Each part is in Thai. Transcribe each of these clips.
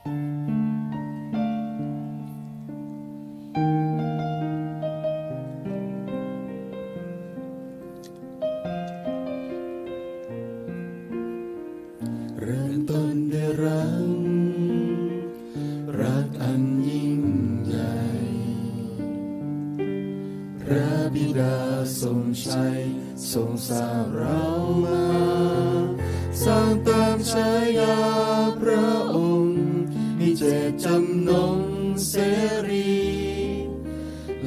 เริ่มต้นด้วยรักรักอันยิ่งใหญ่ พระบิดาทรงชัยทรงสร้างเรามา สร้างตามฉายา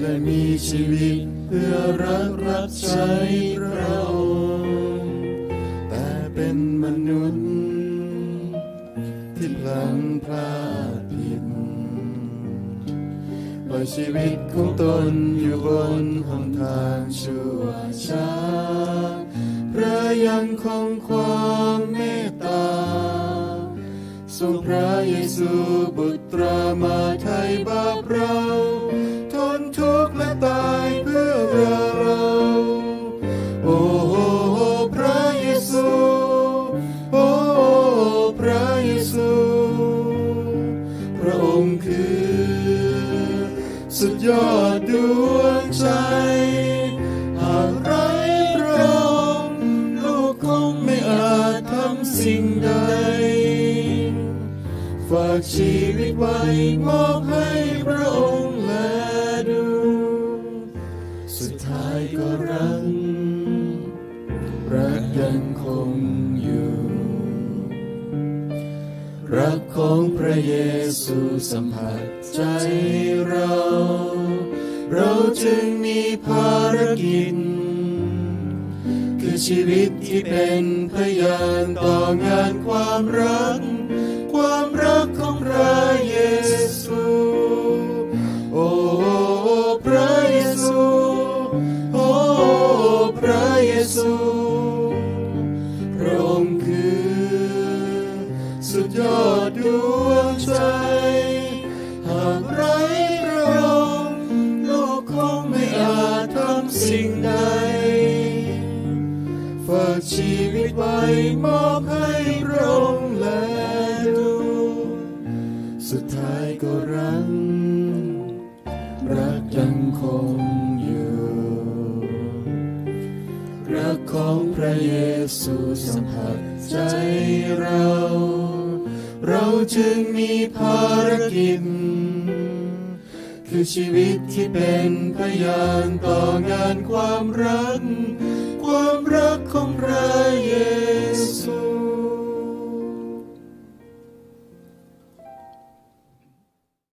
และมีชีวิตเพื่อรักรับใช้พระองค์แต่เป็นมนุษย์ ที่พลังพลาดผิดปล่อยชีวิตของตนอยู่บนหนทางชั่วช้าพระยังคงความเมตตาทรงพระเยซูบุตรมาไทยบ้า ซู พระองค์คือ สุดยอดดวงใจ หากไร้พระองค์ลูกคงไม่อาจทำสิ่งใด ฝากชีวิตไว้มอบให้พระองค์และดู สุดท้ายก็รักรักยังคงอยู่ รักของพระเยซูสัมผัสใจเรา เราจึงมีภารกิจ คือชีวิตที่เป็นพยานต่องานความรัก ความรักของพระเยซู โอ้พระเยซู โอ้พระเยซูพระองค์คือ ยอดดวงใจ หากไร้พระองค์โลกคงไม่อาจทำสิ่งใดฝากชีวิตไว้มอบให้พระองค์แลดูสุดท้ายก็รักรักยังคงอยู่ รักของพระเยซูสัมผัสใจเรา เราจึงมีภารกิจ คือชีวิตที่เป็นพยานต่องานความรัก ความรักของพระเยซู